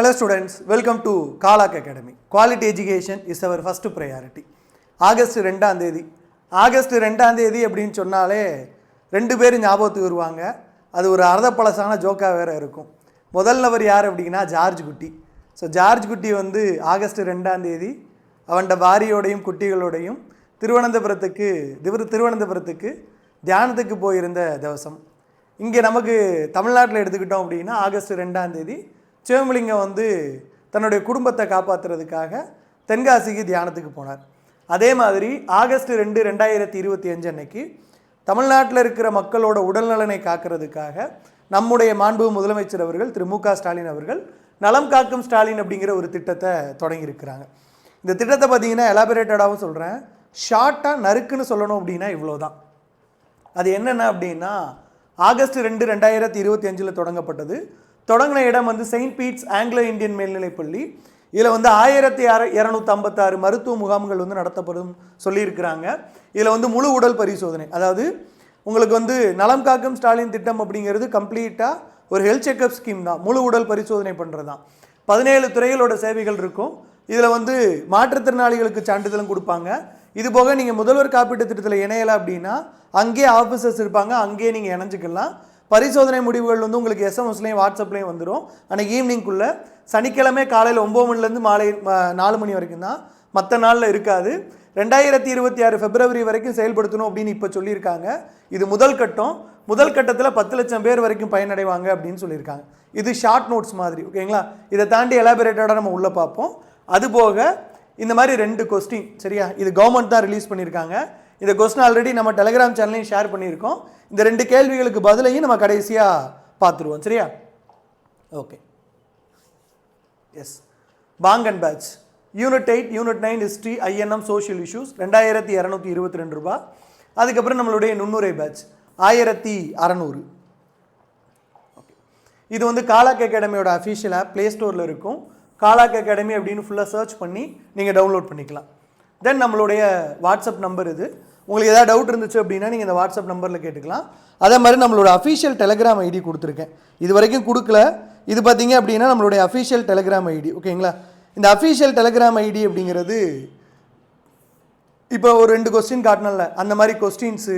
Hello students welcome to Kalak academy quality education is our first priority August ரெண்டாம் தேதி. August ரெண்டாம் தேதி அப்படின்னு சொன்னாலே ரெண்டு பேர் ஞாபகத்துக்கு வருவாங்க. அது ஒரு அர்த்தப்பழசான ஜோக்காக வேறு இருக்கும். முதல் நபர் யார் அப்படின்னா ஜார்ஜ் குட்டி. ஸோ ஜார்ஜ் குட்டி வந்து ஆகஸ்ட் ரெண்டாம் தேதி அவன்ட பாரியோடையும் குட்டிகளோடையும் திருவனந்தபுரத்துக்கு திரு திருவனந்தபுரத்துக்கு தியானத்துக்கு போயிருந்த திவசம். இங்கே நமக்கு தமிழ்நாட்டில் எடுத்துக்கிட்டோம் அப்படின்னா ஆகஸ்ட் ரெண்டாம் தேதி சிவமலிங்கம் வந்து தன்னுடைய குடும்பத்தை காப்பாற்றுறதுக்காக தென்காசிக்கு தியானத்துக்கு போனார். அதே மாதிரி ஆகஸ்ட் ரெண்டு ரெண்டாயிரத்தி இருபத்தி அஞ்சு அன்னைக்கு தமிழ்நாட்டில் இருக்கிற மக்களோட உடல்நலனை காக்கிறதுக்காக நம்முடைய மாண்பு முதலமைச்சர் அவர்கள் திரு மு க ஸ்டாலின் அவர்கள் நலம் காக்கும் ஸ்டாலின் அப்படிங்கிற ஒரு திட்டத்தை தொடங்கியிருக்கிறாங்க. இந்த திட்டத்தை பார்த்தீங்கன்னா எலாபரேட்டடாகவும் சொல்கிறேன் ஷார்ட்டாக நறுக்குன்னு சொல்லணும் அப்படின்னா இவ்வளோதான் அது என்னென்ன அப்படின்னா ஆகஸ்ட் ரெண்டு ரெண்டாயிரத்தி இருபத்தி அஞ்சில் தொடங்கப்பட்டது. தொடங்கின இடம் வந்து செயின்ட் பீட்ஸ் ஆங்கிலோ இந்தியன் மேல்நிலைப்பள்ளி இதில் வந்து ஆயிரத்தி அற இரநூத்தி ஐம்பத்தாறு மருத்துவ முகாம்கள் வந்து நடத்தப்படும் சொல்லியிருக்கிறாங்க. இதில் வந்து முழு உடல் பரிசோதனை. அதாவது உங்களுக்கு வந்து நலம் காக்கும் ஸ்டாலின் திட்டம் அப்படிங்கிறது கம்ப்ளீட்டாக ஒரு ஹெல்த் செக்அப் ஸ்கீம் தான். முழு உடல் பரிசோதனை பண்ணுறது தான் பதினேழு துறைகளோட சேவைகள் இருக்கும். இதில் வந்து மாற்றுத்திறனாளிகளுக்கு சான்றிதழும் கொடுப்பாங்க. இது போக நீங்கள் முதல்வர் காப்பீட்டு திட்டத்தில் இணையலை அப்படின்னா அங்கேயே ஆஃபீஸர்ஸ் இருப்பாங்க. அங்கேயே நீங்கள் இணைஞ்சிக்கலாம். பரிசோதனை முடிவுகள் வந்து உங்களுக்கு எஸ்எம்எஸ்லேயும் வாட்ஸ்அப்லேயும் வந்துடும் அன்றைக்கி ஈவினிங்குள்ளே சனிக்கிழமை காலையில் ஒம்பது மணிலேருந்து மாலை நாலு மணி வரைக்கும் தான் மற்ற நாளில் இருக்காது. ரெண்டாயிரத்தி இருபத்தி ஆறு பிப்ரவரி வரைக்கும் செயல்படுத்தணும் அப்படின்னு இப்போ சொல்லியிருக்காங்க. இது முதல் கட்டம். முதல் கட்டத்தில் பத்து லட்சம் பேர் வரைக்கும் பயனடைவாங்க அப்படின்னு சொல்லியிருக்காங்க. இது ஷார்ட் நோட்ஸ் மாதிரி ஓகேங்களா? இதை தாண்டி எலாபரேட்டடாக நம்ம உள்ளே பார்ப்போம். அதுபோக இந்த மாதிரி ரெண்டு கொஸ்டின் சரியா? இது கவர்மெண்ட் தான் ரிலீஸ் பண்ணியிருக்காங்க. இந்த கொஸ்டின் ஆல்ரெடி நம்ம டெலகிராம் சேனலையும் ஷேர் பண்ணியிருக்கோம். இந்த ரெண்டு கேள்விகளுக்கு பதிலையும் நம்ம கடைசியாக பார்த்துருவோம் சரியா? Okay yes bank and batch unit eight unit nine history INM social issues ரெண்டாயிரத்தி இரநூத்தி இருபத்தி ரெண்டு ரூபா. அதுக்கப்புறம் நம்மளுடைய நுண்ணுரை பேட்ச் ஆயிரத்தி அறநூறு. இது வந்து காலாக் அகாடமியோட அஃபிஷியல் ஆப் ப்ளே ஸ்டோரில் இருக்கும். காலாக் அகாடமி அப்படின்னு ஃபுல்லாக சர்ச் பண்ணி நீங்கள் டவுன்லோட் பண்ணிக்கலாம். தென் நம்மளுடைய வாட்ஸ்அப் நம்பர் இது. உங்களுக்கு ஏதாவது டவுட் இருந்துச்சு அப்படின்னா நீங்கள் இந்த வாட்ஸ்அப் நம்பரில் கேட்டுக்கலாம். அதே மாதிரி நம்மளோட அஃபிஷியல் டெலகிராம் ஐடி கொடுத்துருக்கேன். இது வரைக்கும் கொடுக்கல. இது பார்த்தீங்க அப்படின்னா நம்மளுடைய அஃபிஷியல் டெலகிராம் ஐடி ஓகேங்களா இந்த அஃபிஷியல் டெலகிராம் ஐடி அப்படிங்கிறது இப்போ ஒரு ரெண்டு கொஸ்டின் காட்டினல அந்த மாதிரி கொஸ்டின்ஸு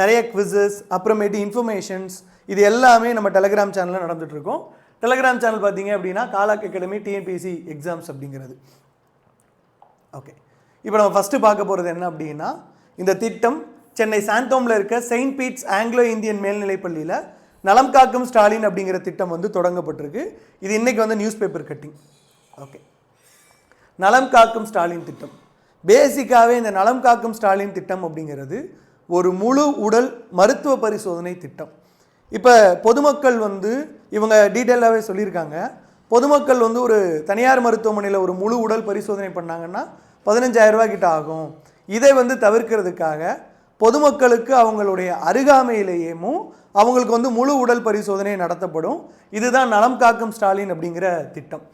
நிறைய குவிசஸ் அப்புறமேட்டு இன்ஃபர்மேஷன்ஸ் இது எல்லாமே நம்ம டெலகிராம் சேனலில் நடந்துகிட்ருக்கோம் டெலகிராம் சேனல் பார்த்தீங்க அப்படின்னா காலாக் அகாடமி டிஎன்பிசி எக்ஸாம்ஸ் அப்படிங்கிறது. ஓகே இப்போ நம்ம ஃபஸ்ட்டு பார்க்க போகிறது என்ன அப்படின்னா இந்த திட்டம் சென்னை சாந்தோமில் இருக்க செயின்ட் பீட்ஸ் ஆங்கிலோ இந்தியன் மேல்நிலைப்பள்ளியில் நலம் காக்கும் ஸ்டாலின் அப்படிங்கிற திட்டம் வந்து தொடங்கப்பட்டிருக்கு. இது இன்றைக்கி வந்து நியூஸ் பேப்பர் கட்டிங் ஓகே நலம் காக்கும் ஸ்டாலின் திட்டம். பேசிக்காகவே இந்த நலம் காக்கும் ஸ்டாலின் திட்டம் அப்படிங்கிறது ஒரு முழு உடல் மருத்துவ பரிசோதனை திட்டம். இப்போ பொதுமக்கள் வந்து இவங்க டீட்டெயிலாகவே சொல்லியிருக்காங்க. பொதுமக்கள் வந்து ஒரு தனியார் மருத்துவமனையில் ஒரு முழு உடல் பரிசோதனை பண்ணாங்கன்னா 15000 ரூபாய் கிட்ட ஆகும் இதை வந்து தவிர்க்கிறதுக்காக பொதுமக்களுக்கு அவங்களுடைய அருகாமையிலேயேமும் அவங்களுக்கு வந்து முழு உடல் பரிசோதனை நடத்தப்படும். இதுதான் நலம் காக்கும் ஸ்டாலின் அப்படிங்கிற திட்டம்.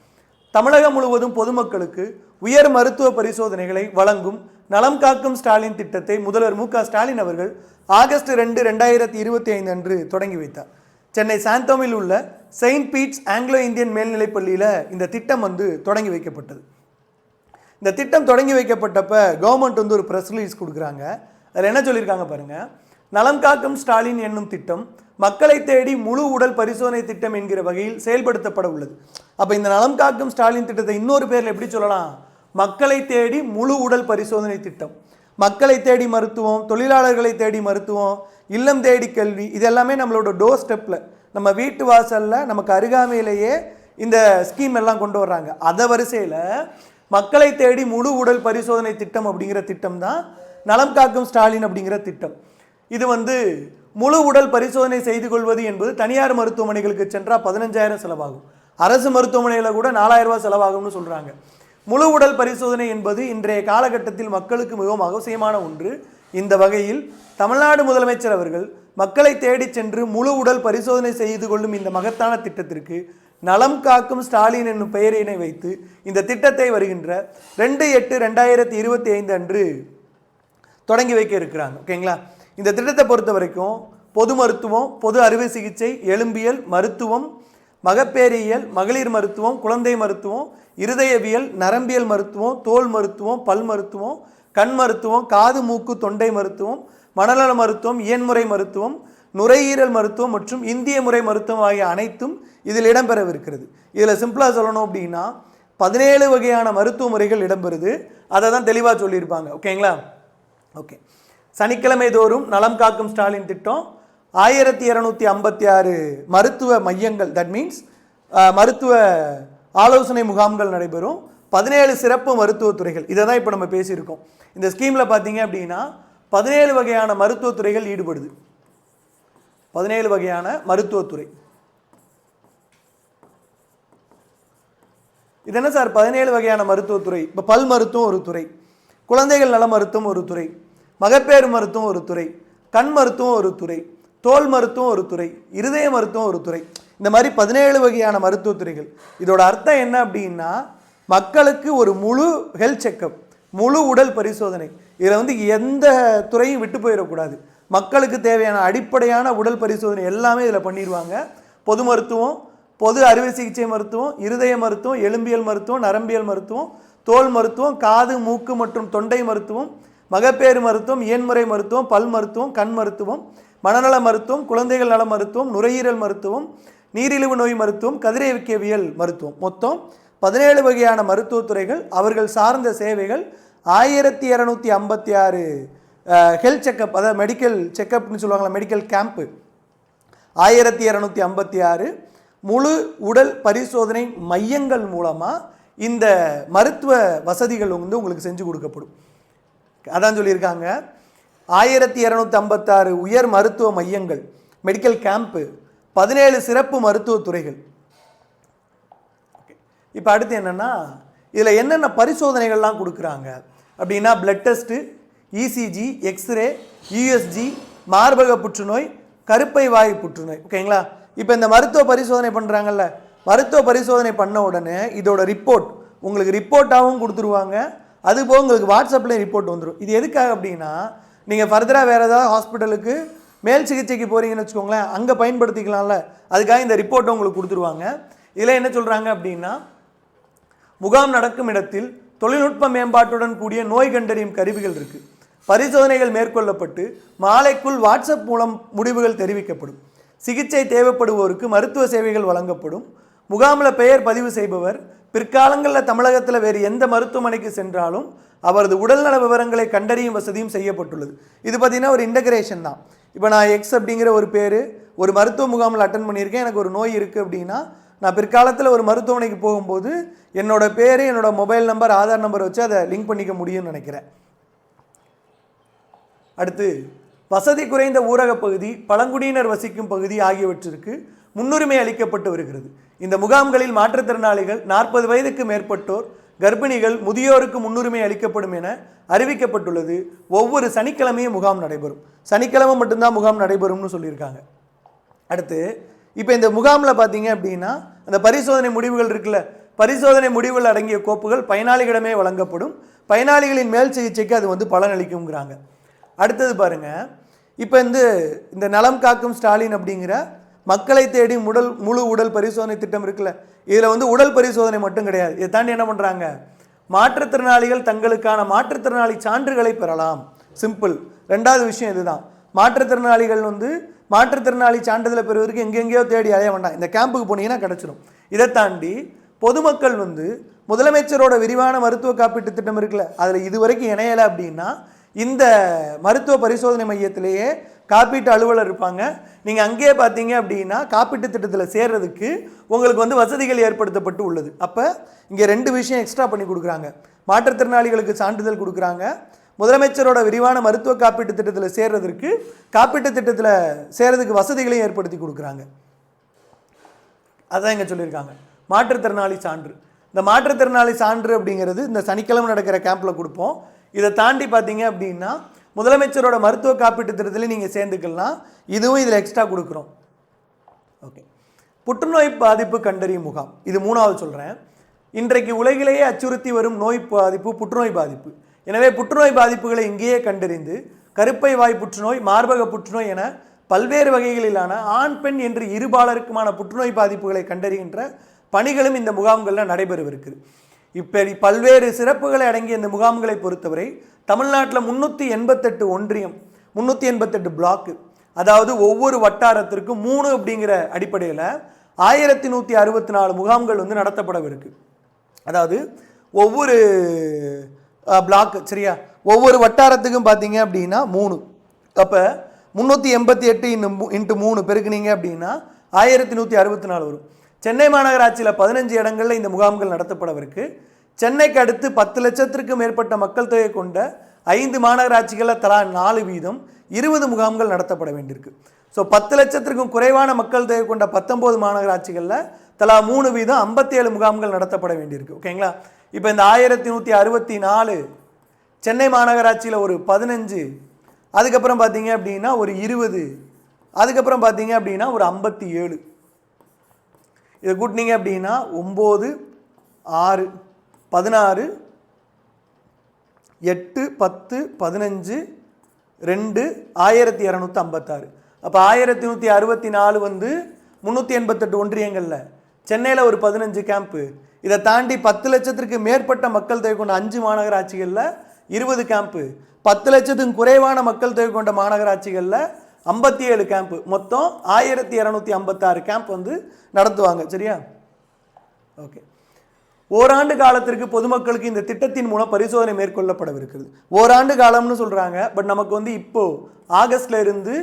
தமிழகம் முழுவதும் பொதுமக்களுக்கு உயர் மருத்துவ பரிசோதனைகளை வழங்கும் நலம் காக்கும் ஸ்டாலின் திட்டத்தை முதல்வர் மு க ஸ்டாலின் அவர்கள் ஆகஸ்ட் ரெண்டு ரெண்டாயிரத்தி இருபத்தி ஐந்து அன்று தொடங்கி வைத்தார். சென்னை சாந்தோமில் உள்ள செயின்ட் பீட்ஸ் ஆங்கிலோ இந்தியன் மேல்நிலைப் பள்ளியில் இந்த திட்டம் வந்து தொடங்கி வைக்கப்பட்டது. இந்த திட்டம் தொடங்கி வைக்கப்பட்டப்ப கவர்மெண்ட் வந்து ஒரு ப்ரெஸ் ரிலீஸ் கொடுக்குறாங்க. அதில் என்ன சொல்லியிருக்காங்க பாருங்கள் நலம் காக்கும் ஸ்டாலின் என்னும் திட்டம் மக்களை தேடி முழு உடல் பரிசோதனை திட்டம் என்கிற வகையில் செயல்படுத்தப்பட உள்ளது. அப்போ இந்த நலம் காக்கும் ஸ்டாலின் திட்டத்தை இன்னொரு பேரில் எப்படி சொல்லலாம்? மக்களை தேடி முழு உடல் பரிசோதனை திட்டம். மக்களை தேடி மருத்துவம் தொழிலாளர்களை தேடி மருத்துவம் இல்லம் தேடி கல்வி இது எல்லாமே நம்மளோட டோர் ஸ்டெப்பில் நம்ம வீட்டு வாசலில் நமக்கு அருகாமையிலேயே இந்த ஸ்கீம் எல்லாம் கொண்டு வர்றாங்க. அதை வரிசையில் மக்களை தேடி முழு உடல் பரிசோதனை திட்டம் அப்படிங்கிற திட்டம் தான் நலம் காக்கும் ஸ்டாலின் அப்படிங்கிற திட்டம். இது வந்து முழு உடல் பரிசோதனை செய்து கொள்வது என்பது தனியார் மருத்துவமனைகளுக்கு சென்றால் பதினஞ்சாயிரம் செலவாகும். அரசு மருத்துவமனையில் கூட நாலாயிரம் ரூபாய் செலவாகும்னு சொல்கிறாங்க முழு உடல் பரிசோதனை என்பது இன்றைய காலகட்டத்தில் மக்களுக்கு மிகவும் அவசியமான ஒன்று. இந்த வகையில் தமிழ்நாடு முதலமைச்சர் அவர்கள் மக்களை தேடிச் சென்று முழு உடல் பரிசோதனை செய்து கொள்ளும் இந்த மகத்தான திட்டத்திற்கு நலம் காக்கும் ஸ்டாலின் என்னும் பெயரினை வைத்து இந்த திட்டத்தை வருகின்ற ரெண்டு எட்டு ரெண்டாயிரத்தி இருபத்தி ஐந்து அன்று தொடங்கி வைக்க இருக்கிறாங்க. ஓகேங்களா இந்த திட்டத்தை பொறுத்த வரைக்கும் பொது மருத்துவம் பொது அறுவை சிகிச்சை எலும்பியல் மருத்துவம் மகப்பேறியல் மகளிர் மருத்துவம் குழந்தை மருத்துவம் இருதயவியல் நரம்பியல் மருத்துவம் தோல் மருத்துவம் பல் மருத்துவம் கண் மருத்துவம் காது மூக்கு தொண்டை மருத்துவம் மனநல மருத்துவம் இயன்முறை மருத்துவம் நுரையீரல் மருத்துவம் மற்றும் இந்திய முறை மருத்துவம் ஆகிய அனைத்தும் இதில் இடம்பெறவிருக்கிறது. இதில் சிம்பிளாக சொல்லணும் அப்படின்னா பதினேழு வகையான மருத்துவ முறைகள் இடம்பெறுது. அதை தான் தெளிவாக சொல்லியிருப்பாங்க. ஓகேங்களா? ஓகே. சனிக்கிழமை தோறும் நலம் காக்கும் ஸ்டாலின் திட்டம் ஆயிரத்தி இரநூத்தி ஐம்பத்தி ஆறு மருத்துவ மையங்கள் தட் மீன்ஸ் மருத்துவ ஆலோசனை முகாம்கள் நடைபெறும். பதினேழு சிறப்பு மருத்துவத்துறைகள் இதை தான் இப்போ நம்ம பேசியிருக்கோம். இந்த ஸ்கீமில் பார்த்தீங்க அப்படின்னா பதினேழு வகையான மருத்துவத்துறைகள் ஈடுபடுது. பதினேழு வகையான மருத்துவத்துறை இது என்ன சார்? பதினேழு வகையான மருத்துவத்துறை இப்போ பல் மருத்துவம் ஒரு துறை. குழந்தைகள் நல மருத்துவம் ஒரு துறை. மகப்பேறு மருத்துவம் ஒரு துறை. கண் மருத்துவம் ஒரு துறை. தோல் மருத்துவம் ஒரு துறை. இருதய மருத்துவம் ஒரு துறை. இந்த மாதிரி பதினேழு வகையான மருத்துவத்துறைகள் இதோட அர்த்தம் என்ன அப்படின்னா மக்களுக்கு ஒரு முழு ஹெல்த் செக்கப் முழு உடல் பரிசோதனை. இதில் வந்து எந்த துறையும் விட்டு போயிடக்கூடாது. மக்களுக்கு தேவையான அடிப்படையான உடல் பரிசோதனை எல்லாமே இதில் பண்ணிடுவாங்க பொது மருத்துவம் பொது அறுவை சிகிச்சை மருத்துவம் இருதய மருத்துவம் எலும்பியல் மருத்துவம் நரம்பியல் மருத்துவம் தோல் மருத்துவம் காது மூக்கு மற்றும் தொண்டை மருத்துவம் மகப்பேறு மருத்துவம் இயன்முறை மருத்துவம் பல் மருத்துவம் கண் மருத்துவம் மனநல மருத்துவம் குழந்தைகள் நல மருத்துவம் நுரையீரல் மருத்துவம் நீரிழிவு நோய் மருத்துவம் கதிரியவிக்கவியல் மருத்துவம். மொத்தம் பதினேழு வகையான மருத்துவத்துறைகள் அவர்கள் சார்ந்த சேவைகள் ஆயிரத்தி இரநூத்தி ஐம்பத்தி ஆறு ஹெல்த் செக்கப் அதாவது மெடிக்கல் செக்கப்னு சொல்லுவாங்களா மெடிக்கல் கேம்ப்பு ஆயிரத்தி இரநூத்தி ஐம்பத்தி ஆறு முழு உடல் பரிசோதனை மையங்கள் மூலமாக இந்த மருத்துவ வசதிகள் வந்து உங்களுக்கு செஞ்சு கொடுக்கப்படும். அதான் சொல்லியிருக்காங்க. ஆயிரத்தி இரநூத்தி ஐம்பத்தாறு உயர் மருத்துவ மையங்கள் மெடிக்கல் கேம்ப்பு பதினேழு சிறப்பு மருத்துவ துறைகள். இப்போ அடுத்து என்னென்னா இதில் என்னென்ன பரிசோதனைகள்லாம் கொடுக்குறாங்க? அப்படின்னா blood test ECG X-ray USG மார்பக புற்றுநோய் கருப்பை வாய் புற்றுநோய். ஓகேங்களா? இப்போ இந்த மருத்துவ பரிசோதனை பண்ணுறாங்கல்ல மருத்துவ பரிசோதனை பண்ண உடனே இதோட ரிப்போர்ட் உங்களுக்கு ரிப்போர்ட்டாகவும் கொடுத்துருவாங்க. அது போக உங்களுக்கு வாட்ஸ்அப்பில் ரிப்போர்ட் வந்துடும் இது எதுக்காக அப்படின்னா நீங்கள் ஃபர்தராக வேறு ஏதாவது ஹாஸ்பிட்டலுக்கு மேல் சிகிச்சைக்கு போகிறீங்கன்னு வச்சுக்கோங்களேன் அங்கே பயன்படுத்திக்கலாம்ல. அதுக்காக இந்த ரிப்போர்ட்டை உங்களுக்கு கொடுத்துருவாங்க. இதில் என்ன சொல்கிறாங்க அப்படின்னா முகாம் நடக்கும் இடத்தில் தொழில்நுட்ப மேம்பாட்டுடன் கூடிய நோய் கண்டறியும் கருவிகள் இருக்குது பரிசோதனைகள் மேற்கொள்ளப்பட்டு மாலைக்குள் வாட்ஸ்அப் மூலம் முடிவுகள் தெரிவிக்கப்படும். சிகிச்சை தேவைப்படுவோருக்கு மருத்துவ சேவைகள் வழங்கப்படும். முகாமில் பெயர் பதிவு செய்பவர். பிற்காலங்களில் தமிழகத்தில் வேறு எந்த மருத்துவமனைக்கு சென்றாலும் அவரது உடல்நல விவரங்களை கண்டறியும் வசதியும் செய்யப்பட்டுள்ளது. இது பார்த்தீங்கன்னா ஒரு இன்டகிரேஷன் தான். இப்போ நான் எக்ஸ் அப்படிங்கிற ஒரு பேர் ஒரு மருத்துவ முகாமில் அட்டன் பண்ணியிருக்கேன். எனக்கு ஒரு நோய் இருக்குது அப்படின்னா நான் பிற்காலத்தில் ஒரு மருத்துவமனைக்கு போகும்போது என்னோட பேர் என்னோடய மொபைல் நம்பர் ஆதார் நம்பர் வச்சு அதை லிங்க் பண்ணிக்க முடியும்னு நினைக்கிறேன். அடுத்து வசதி குறைந்த ஊரகப் பகுதி பழங்குடியினர் வசிக்கும் பகுதி ஆகியவற்றிற்கு முன்னுரிமை அளிக்கப்பட்டு வருகிறது. இந்த முகாம்களில் மாற்றுத்திறனாளிகள் நாற்பது வயதுக்கு மேற்பட்டோர் கர்ப்பிணிகள் முதியோருக்கு முன்னுரிமை அளிக்கப்படும் என அறிவிக்கப்பட்டுள்ளது. ஒவ்வொரு சனிக்கிழமையும் முகாம் நடைபெறும். சனிக்கிழமை மட்டும்தான் முகாம் நடைபெறும்னு சொல்லியிருக்காங்க. அடுத்து இப்போ இந்த முகாமில் பார்த்தீங்க அப்படின்னா அந்த பரிசோதனை முடிவுகள் இருக்குல்ல? பரிசோதனை முடிவுகள் அடங்கிய கோப்புகள் பயனாளிகளிடமே வழங்கப்படும். பயனாளிகளின் மேல் சிகிச்சைக்கு அது வந்து பலனளிக்குங்கிறாங்க அடுத்தது பாருங்க. இப்போ இந்த இந்த நலம் காக்கும் ஸ்டாலின் அப்படிங்கிற மக்களை தேடி உடல் முழு உடல் பரிசோதனை திட்டம் இருக்குல்ல. இதில் வந்து உடல் பரிசோதனை மட்டும் கிடையாது. இதை தாண்டி என்ன பண்ணுறாங்க மாற்றுத்திறனாளிகள் தங்களுக்கான மாற்றுத்திறனாளி சான்றுகளை பெறலாம். சிம்பிள். ரெண்டாவது விஷயம் இதுதான். மாற்றுத்திறனாளிகள் வந்து மாற்றுத்திறனாளி சான்றிதழை பெறுவதற்கு எங்கெங்கேயோ தேடி அலைய வேண்டாம். இந்த கேம்புக்கு போனீங்கன்னா கிடச்சிடும் இதை தாண்டி பொதுமக்கள் வந்து முதலமைச்சரோட விரிவான மருத்துவ காப்பீட்டு திட்டம் இருக்குல்ல. அதில் இதுவரைக்கும் இணையலை அப்படின்னா இந்த மருத்துவ பரிசோதனை மையத்திலேயே காப்பீட்டு அலுவலர் இருப்பாங்க. நீங்கள் அங்கேயே பார்த்தீங்க அப்படின்னா காப்பீட்டு திட்டத்தில் சேர்றதுக்கு உங்களுக்கு வந்து வசதிகள் ஏற்படுத்தப்பட்டு உள்ளது. அப்போ இங்கே ரெண்டு விஷயம் எக்ஸ்ட்ரா பண்ணி கொடுக்குறாங்க. மாற்றுத்திறனாளிகளுக்கு சான்றிதழ் கொடுக்குறாங்க. முதலமைச்சரோட விரிவான மருத்துவ காப்பீட்டு திட்டத்தில் சேர்றதற்கு காப்பீட்டு திட்டத்தில் சேர்றதுக்கு வசதிகளையும் ஏற்படுத்தி கொடுக்குறாங்க. அதான் இங்கே சொல்லியிருக்காங்க. மாற்றுத்திறனாளி சான்று. இந்த மாற்றுத்திறனாளி சான்று அப்படிங்கிறது இந்த சனிக்கிழமை நடக்கிற கேம்பில் கொடுப்போம். இதை தாண்டி பார்த்தீங்க அப்படின்னா முதலமைச்சரோட மருத்துவ காப்பீட்டு திட்டத்தில் நீங்கள் சேர்ந்துக்கலாம். இதுவும் இதில் எக்ஸ்ட்ரா கொடுக்குறோம். ஓகே புற்றுநோய் பாதிப்பு கண்டறியும் முகாம். இது மூணாவது சொல்கிறேன் இன்றைக்கு உலகிலேயே அச்சுறுத்தி வரும் நோய் பாதிப்பு புற்றுநோய் பாதிப்பு. எனவே புற்றுநோய் பாதிப்புகளை இங்கேயே கண்டறிந்து கருப்பை வாய் புற்றுநோய் மார்பக புற்றுநோய் என பல்வேறு வகைகளிலான ஆண் பெண் என்று இருபாலருக்குமான புற்றுநோய் பாதிப்புகளை கண்டறிகின்ற பணிகளும் இந்த முகாம்களில் நடைபெறவிருக்குது இப்படி பல்வேறு சிறப்புகளை அடங்கிய இந்த முகாம்களை பொறுத்தவரை தமிழ்நாட்டில் முந்நூற்றி எண்பத்தெட்டு ஒன்றியம் முந்நூற்றி எண்பத்தெட்டு பிளாக்கு அதாவது ஒவ்வொரு வட்டாரத்திற்கும் மூணு அப்படிங்கிற அடிப்படையில் ஆயிரத்தி நூற்றி அறுபத்தி நாலு முகாம்கள் வந்து நடத்தப்படவிருக்கு. அதாவது ஒவ்வொரு பிளாக்கு சரியா? ஒவ்வொரு வட்டாரத்துக்கும் பார்த்தீங்க அப்படின்னா மூணு. அப்போ முந்நூற்றி எண்பத்தி எட்டு இன்னும் இன்ட்டு மூணு பெருக்குனீங்க அப்படின்னா ஆயிரத்தி நூற்றி அறுபத்தி நாலு வரும். சென்னை மாநகராட்சியில் பதினஞ்சு இடங்களில் இந்த முகாம்கள் நடத்தப்படவிருக்கு. சென்னைக்கு அடுத்து பத்து லட்சத்திற்கும் மேற்பட்ட மக்கள் தொகை கொண்ட ஐந்து மாநகராட்சிகளில் தலா நாலு வீதம் இருபது முகாம்கள் நடத்தப்பட வேண்டியிருக்கு. ஸோ பத்து லட்சத்திற்கும் குறைவான மக்கள் தொகை கொண்ட பத்தொம்போது மாநகராட்சிகளில் தலா மூணு வீதம் ஐம்பத்தி ஏழு முகாம்கள் நடத்தப்பட வேண்டியிருக்கு. ஓகேங்களா இப்போ இந்த ஆயிரத்தி நூற்றி அறுபத்தி நாலு சென்னை மாநகராட்சியில் ஒரு பதினஞ்சு அதுக்கப்புறம் பார்த்தீங்க அப்படின்னா ஒரு இருபது அதுக்கப்புறம் பார்த்தீங்க அப்படின்னா ஒரு ஐம்பத்தி ஏழு இதை கூட்டினீங்க அப்படின்னா ஒம்பது ஆறு பதினாறு எட்டு பத்து பதினஞ்சு ரெண்டு ஆயிரத்தி இரநூத்தி ஐம்பத்தாறு அப்போ ஆயிரத்தி நூற்றி அறுபத்தி நாலு வந்து முந்நூற்றி எண்பத்தெட்டு ஒன்றியங்களில். சென்னையில் ஒரு பதினஞ்சு கேம்ப்பு இதை தாண்டி பத்து லட்சத்திற்கு மேற்பட்ட மக்கள் தொகை கொண்ட அஞ்சு மாநகராட்சிகளில் இருபது கேம்ப்பு பத்து லட்சத்துக்கும் குறைவான மக்கள் தொகை கொண்ட மாநகராட்சிகளில் ஐம்பத்தி ஏழு கேம்ப்பு மொத்தம் ஆயிரத்தி இரநூத்தி ஐம்பத்தாறு கேம்ப் வந்து நடத்துவாங்க. சரியா? ஓகே ஓராண்டு காலத்திற்கு பொதுமக்களுக்கு இந்த திட்டத்தின் மூலம் பரிசோதனை மேற்கொள்ளப்படவிருக்கிறது. ஓராண்டு காலம்னு சொல்கிறாங்க பட் நமக்கு வந்து இப்போது ஆகஸ்ட்ல இருந்து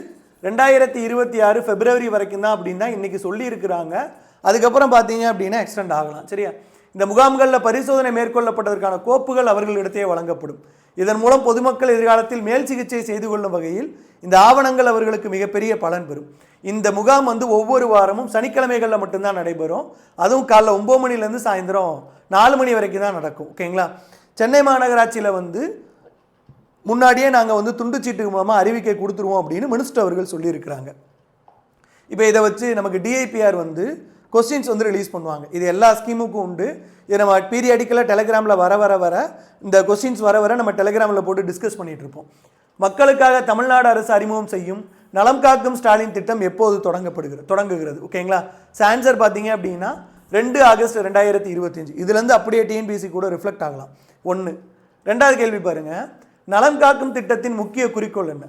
ரெண்டாயிரத்தி இருபத்தி ஆறு பிப்ரவரி வரைக்கும் தான் அப்படின்னா இன்றைக்கி சொல்லியிருக்கிறாங்க. அதுக்கப்புறம் பார்த்தீங்க அப்படின்னா எக்ஸ்டெண்ட் ஆகலாம். சரியா? இந்த முகாம்களில் பரிசோதனை மேற்கொள்ளப்பட்டதற்கான கோப்புகள் அவர்களிடத்தே வழங்கப்படும். இதன் மூலம் பொதுமக்கள் எதிர்காலத்தில் மேல் சிகிச்சை செய்து கொள்ளும் வகையில் இந்த ஆவணங்கள் அவர்களுக்கு மிகப்பெரிய பலன் பெறும். இந்த முகாம் வந்து ஒவ்வொரு வாரமும் சனிக்கிழமைகளில் மட்டும்தான் நடைபெறும். அதுவும் காலைல ஒம்பது மணிலேருந்து சாயந்தரம் நாலு மணி வரைக்கும் தான் நடக்கும். ஓகேங்களா? சென்னை மாநகராட்சியில் வந்து முன்னாடியே நாங்கள் வந்து துண்டுச்சீட்டு மூலமாக அறிவிக்கை கொடுத்துருவோம் அப்படின்னு மினிஸ்டர் அவர்கள் சொல்லியிருக்கிறாங்க. இப்போ இதை வச்சு நமக்கு டிஐபிஆர் வந்து கொஸ்டின்ஸ் வந்து ரிலீஸ் பண்ணுவாங்க. இது எல்லா ஸ்கீமுக்கும் உண்டு. இது நம்ம பீரியாடிக்கலாக டெலகிராமில் வர வர வர இந்த கொஸ்டின்ஸ் வர வர நம்ம டெலகிராமில் போட்டு டிஸ்கஸ் பண்ணிகிட்டு இருப்போம். மக்களுக்காக தமிழ்நாடு அரசு அறிமுகம் செய்யும் நலம் காக்கும் ஸ்டாலின் திட்டம் எப்போது தொடங்கப்படுகிறது தொடங்குகிறது? ஓகேங்களா சான்சர் பார்த்தீங்க அப்படின்னா ரெண்டு ஆகஸ்ட் ரெண்டாயிரத்தி இருபத்தஞ்சு. இதுலேருந்து அப்படியே டிஎன்பிசி கூட ரிஃப்ளெக்ட் ஆகலாம். ஒன்று ரெண்டாவது கேள்வி பாருங்கள் நலம் காக்கும் திட்டத்தின் முக்கிய குறிக்கோள் என்ன?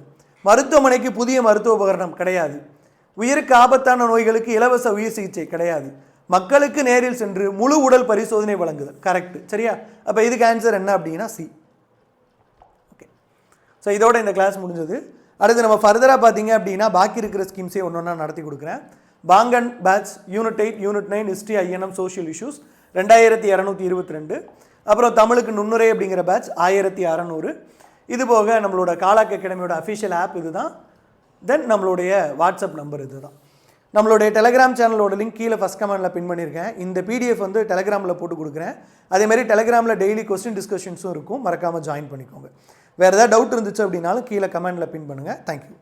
மருத்துவமனைக்கு புதிய மருத்துவ உபகரணம் கிடையாது. உயிருக்கு ஆபத்தான நோய்களுக்கு இலவச உயிர் சிகிச்சை கிடையாது. மக்களுக்கு நேரில் சென்று முழு உடல் பரிசோதனை வழங்குதல். கரெக்ட் சரியா? அப்போ இதுக்கு ஆன்சர் என்ன அப்படின்னா சி ஓகே ஸோ இதோட இந்த கிளாஸ் முடிஞ்சது. அடுத்து நம்ம ஃபர்தராக பார்த்தீங்க அப்படின்னா பாக்கி இருக்கிற ஸ்கீம்ஸே ஒன்று ஒன்றா நடத்தி கொடுக்குறேன். Bank and batch unit eight unit nine history INM social issues ரெண்டாயிரத்தி இரநூத்தி இருபத்தி ரெண்டு அப்புறம் தமிழுக்கு நுண்ணுரை அப்படிங்கிற பேட்ச் ஆயிரத்தி அறநூறு. இது போக நம்மளோட காலாக் அகாடமியோட அஃபிஷியல் ஆப் இதுதான். தென் நம்மளுடைய வாட்ஸ்அப் நம்பர் இதுதான். நம்மளுடைய டெலகிராம் சேனலோட லிங்க் கீழே ஃபஸ்ட் கமெண்டில் பின் பண்ணியிருக்கேன் இந்த பிடிஎஃப் வந்து டெலகிராமில் போட்டு கொடுக்குறேன். அதேமாதிரி டெலகிராமில் டெய்லி கொஸ்டின் டிஸ்கஷன்ஸும் இருக்கும். மறக்காமல் ஜாயின் பண்ணிக்கோங்க. வேறு ஏதாவது டவுட் இருந்துச்சு அப்படின்னாலும் கீழே கமெண்டில் பின் பண்ணுங்கள் தேங்க்யூ